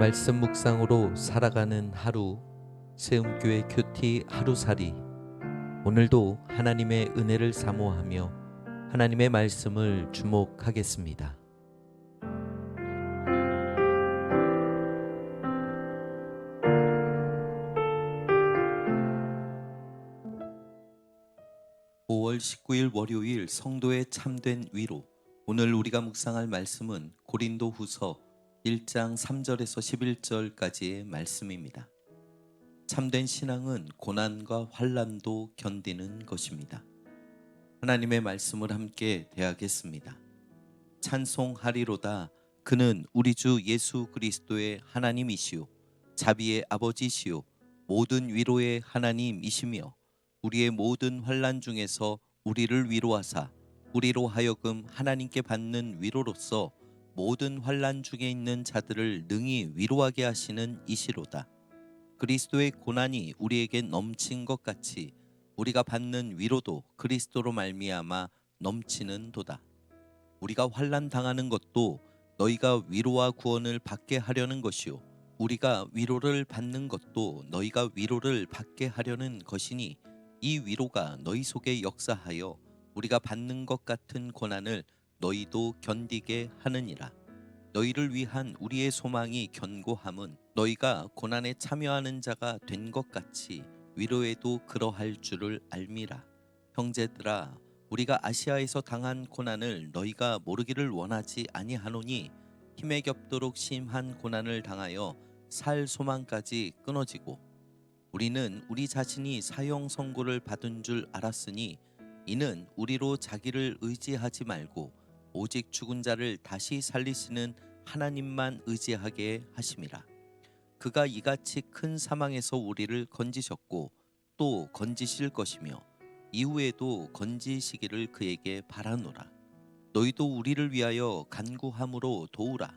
말씀 묵상으로 살아가는 하루 세움교회 큐티 하루살이 오늘도 하나님의 은혜를 사모하며 하나님의 말씀을 주목하겠습니다. (5월 19일) 월요일 성도의 참된 위로 오늘 우리가 묵상할 말씀은 고린도 후서 1장 3절에서 11절까지의 말씀입니다. 참된 신앙은 고난과 환란도 견디는 것입니다. 하나님의 말씀을 함께 대하겠습니다. 찬송하리로다 그는 우리 주 예수 그리스도의 하나님이시요 자비의 아버지시요 모든 위로의 하나님이시며 우리의 모든 환란 중에서 우리를 위로하사 우리로 하여금 하나님께 받는 위로로서 모든 환란 중에 있는 자들을 능히 위로하게 하시는 이시로다. 그리스도의 고난이 우리에게 넘친 것 같이 우리가 받는 위로도 그리스도로 말미암아 넘치는 도다. 우리가 환란 당하는 것도 너희가 위로와 구원을 받게 하려는 것이요 우리가 위로를 받는 것도 너희가 위로를 받게 하려는 것이니 이 위로가 너희 속에 역사하여 우리가 받는 것 같은 고난을 너희도 견디게 하느니라. 너희를 위한 우리의 소망이 견고함은 너희가 고난에 참여하는 자가 된 것 같이 위로에도 그러할 줄을 알미라. 형제들아, 우리가 아시아에서 당한 고난을 너희가 모르기를 원하지 아니하노니 힘에 겹도록 심한 고난을 당하여 살 소망까지 끊어지고 우리는 우리 자신이 사형 선고를 받은 줄 알았으니 이는 우리로 자기를 의지하지 말고 오직 죽은 자를 다시 살리시는 하나님만 의지하게 하심이라. 그가 이같이 큰 사망에서 우리를 건지셨고 또 건지실 것이며 이후에도 건지시기를 그에게 바라노라. 너희도 우리를 위하여 간구함으로 도우라.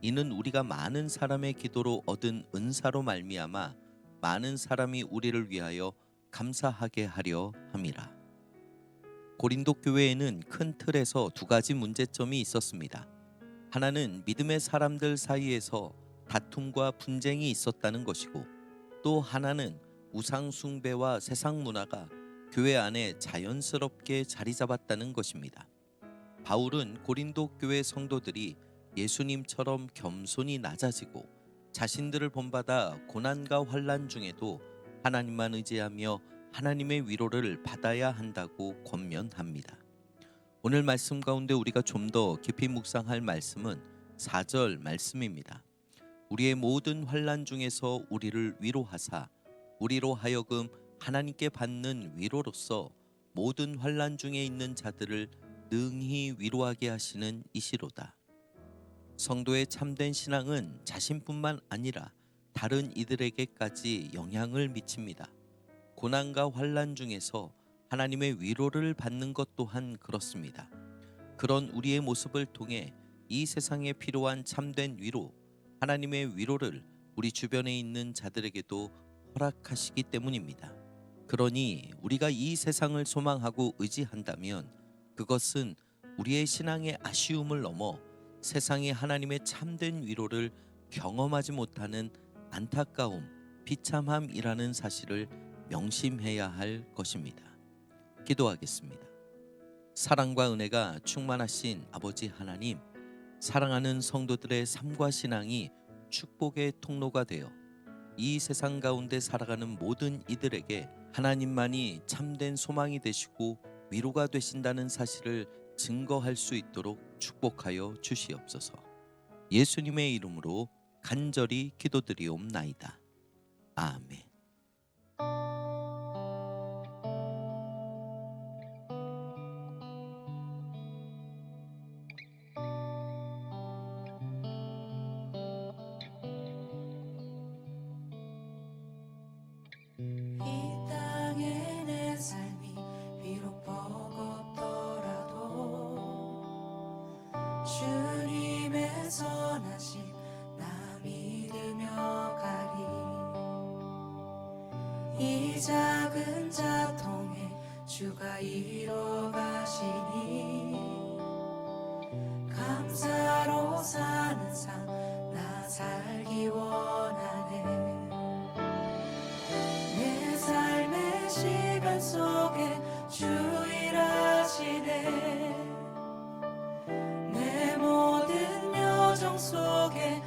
이는 우리가 많은 사람의 기도로 얻은 은사로 말미암아 많은 사람이 우리를 위하여 감사하게 하려 함이라. 고린도 교회에는 큰 틀에서 두 가지 문제점이 있었습니다. 하나는 믿음의 사람들 사이에서 다툼과 분쟁이 있었다는 것이고 또 하나는 우상 숭배와 세상 문화가 교회 안에 자연스럽게 자리 잡았다는 것입니다. 바울은 고린도 교회 성도들이 예수님처럼 겸손히 낮아지고 자신들을 본받아 고난과 환란 중에도 하나님만 의지하며 하나님의 위로를 받아야 한다고 권면합니다. 오늘 말씀 가운데 우리가 좀 더 깊이 묵상할 말씀은 4절 말씀입니다. 우리의 모든 환란 중에서 우리를 위로하사 우리로 하여금 하나님께 받는 위로로서 모든 환란 중에 있는 자들을 능히 위로하게 하시는 이시로다. 성도의 참된 신앙은 자신뿐만 아니라 다른 이들에게까지 영향을 미칩니다. 고난과 환란 중에서 하나님의 위로를 받는 것 또한 그렇습니다. 그런 우리의 모습을 통해 이 세상에 필요한 참된 위로, 하나님의 위로를 우리 주변에 있는 자들에게도 허락하시기 때문입니다. 그러니 우리가 이 세상을 소망하고 의지한다면 그것은 우리의 신앙의 아쉬움을 넘어 세상이 하나님의 참된 위로를 경험하지 못하는 안타까움, 비참함이라는 사실을 명심해야 할 것입니다. 기도하겠습니다. 사랑과 은혜가 충만하신 아버지 하나님, 사랑하는 성도들의 삶과 신앙이 축복의 통로가 되어 이 세상 가운데 살아가는 모든 이들에게 하나님만이 참된 소망이 되시고 위로가 되신다는 사실을 증거할 수 있도록 축복하여 주시옵소서. 예수님의 이름으로 간절히 기도드리옵나이다. 아멘. 선하심 나 믿으며 가리. 이 작은 자통에 주가 이뤄 가시 속에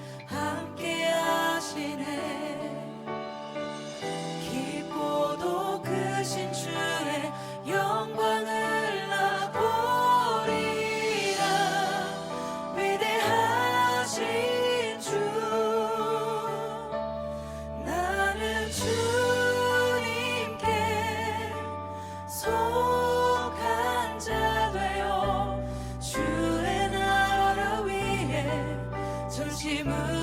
Jimmy.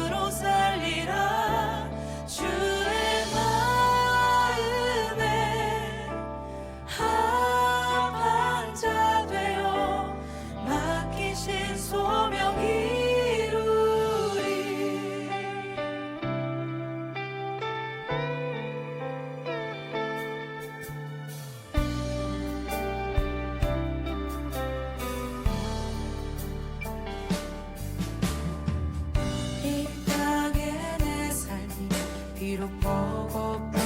위로 뻗어